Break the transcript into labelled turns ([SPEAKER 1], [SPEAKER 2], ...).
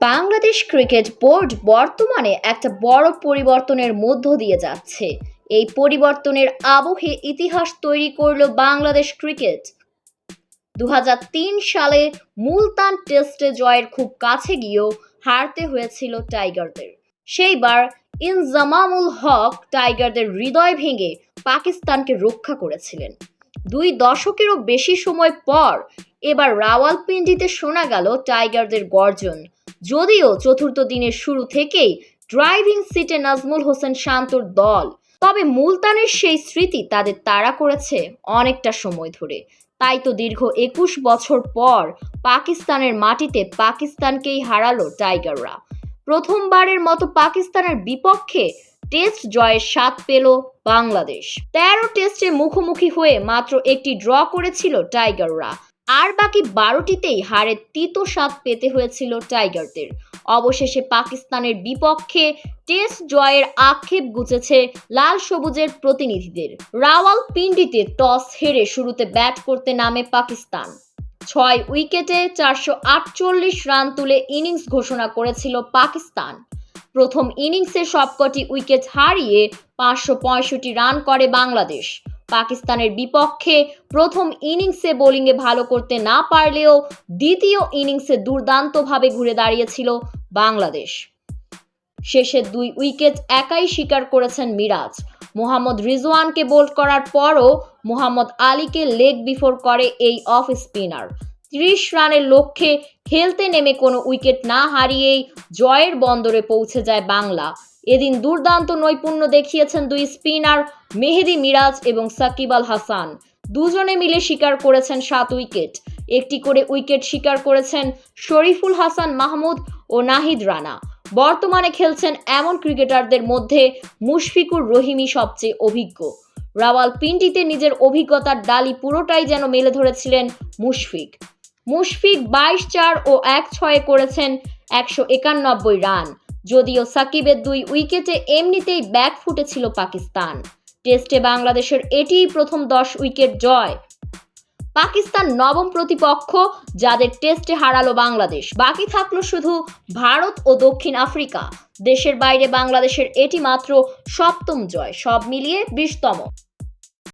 [SPEAKER 1] Bangladesh cricket board বর্তমানে একটা বড় পরিবর্তনের মধ্য দিয়ে যাচ্ছে। এই পরিবর্তনের আবহে ইতিহাস তৈরি করল বাংলাদেশ ক্রিকেট। দু হাজার তিন সালে মুলতান টেস্টে জয়ের খুব কাছে গিয়েও হারতে হয়েছিল টাইগারদের। সেইবার ইনজামামুল হক টাইগারদের হৃদয় ভেঙে পাকিস্তানকে রক্ষা করেছিলেন। দুই দশকেরও বেশি সময় পর এবার রাওয়ালপিন্ডিতে শোনা গেল টাইগারদের গর্জন। যদিও চতুর্থ দিনের শুরু থেকেই ড্রাইভিং সিটে নাজমুল হোসেন শান্তর দল। তবে মুলতানের সেই স্মৃতি তাদের তাড়া করেছে অনেকটা সময় ধরে। তাই তো দীর্ঘ একুশ বছর পর পাকিস্তানের মাটিতে পাকিস্তানকেই হারালো টাইগাররা। প্রথমবারের মতো পাকিস্তানের বিপক্ষে টেস্ট জয়ের স্বাদ পেল বাংলাদেশ। তেরো টেস্টে মুখোমুখি হয়ে মাত্র একটি ড্র করেছিল টাইগাররা। আর বাকি বারোটিতেই হারের তিতো স্বাদ পেতে হয়েছিল টাইগারদের। অবশেষে পাকিস্তানের বিপক্ষে টেস্ট জয়ের আক্ষেপ গুছেছে লাল সবুজের প্রতিনিধিদের। রাওয়াল পিন্ডিতে টস হেরে শুরুতে ব্যাট করতে নামে পাকিস্তান। ছয় উইকেটে চারশো আটচল্লিশ রান তুলে ইনিংস ঘোষণা করেছিল পাকিস্তান। প্রথম ইনিংসে সবকটি উইকেট হারিয়ে পাঁচশো পঁয়ষট্টি রান করে বাংলাদেশ। পাকিস্তানের বিপক্ষে প্রথম ইনিংসে বোলিংয়ে ভালো করতে না পারলেও দ্বিতীয় ইনিংসে দুর্দান্তভাবে ঘুরে দাঁড়িয়েছিল বাংলাদেশ। শেষের দুই উইকেট একাই স্বীকার করেছেন মিরাজ। মোহাম্মদ রিজওয়ানকে বোল্ড করার পরও মোহাম্মদ আলীকে লেগ বিফোর করে এই অফ স্পিনার। ত্রিশ রানের লক্ষ্যে খেলতে নেমে কোনো উইকেট না হারিয়েই জয়ের বন্দরে পৌঁছে যায় বাংলা। এদিন দুর্দান্ত নৈপুণ্য দেখিয়েছেন দুই স্পিনার মেহেদি মিরাজ এবং সাকিব আল হাসান। দুজনে মিলে শিকার করেছেন সাত উইকেট। একটি করে উইকেট শিকার করেছেন শরীফুল হাসান মাহমুদ ও নাহিদ রানা। বর্তমানে খেলছেন এমন ক্রিকেটারদের মধ্যে মুশফিকুর রহিমই সবচেয়ে অভিজ্ঞ। রাওয়াল রাওয়ালপিন্ডিতে নিজের অভিজ্ঞতার ডালি পুরোটাই যেন মেলে ধরেছিলেন মুশফিক। মুশফিক বাইশ চার ও এক ছয়ে করেছেন একশো একানব্বই রান। যদিও সাকিবের দুই উইকেটে এমনিতেই ব্যাক ফুটেছিল পাকিস্তান। টেস্টে বাংলাদেশের এটিই প্রথম দশ উইকেট জয়। পাকিস্তান নবম প্রতিপক্ষ, যাদের টেস্টে হারালো বাংলাদেশ। বাকি থাকল শুধু ভারত ও দক্ষিণ আফ্রিকা। দেশের বাইরে বাংলাদেশের এটি মাত্র সপ্তম জয়। সব মিলিয়ে বিশতম।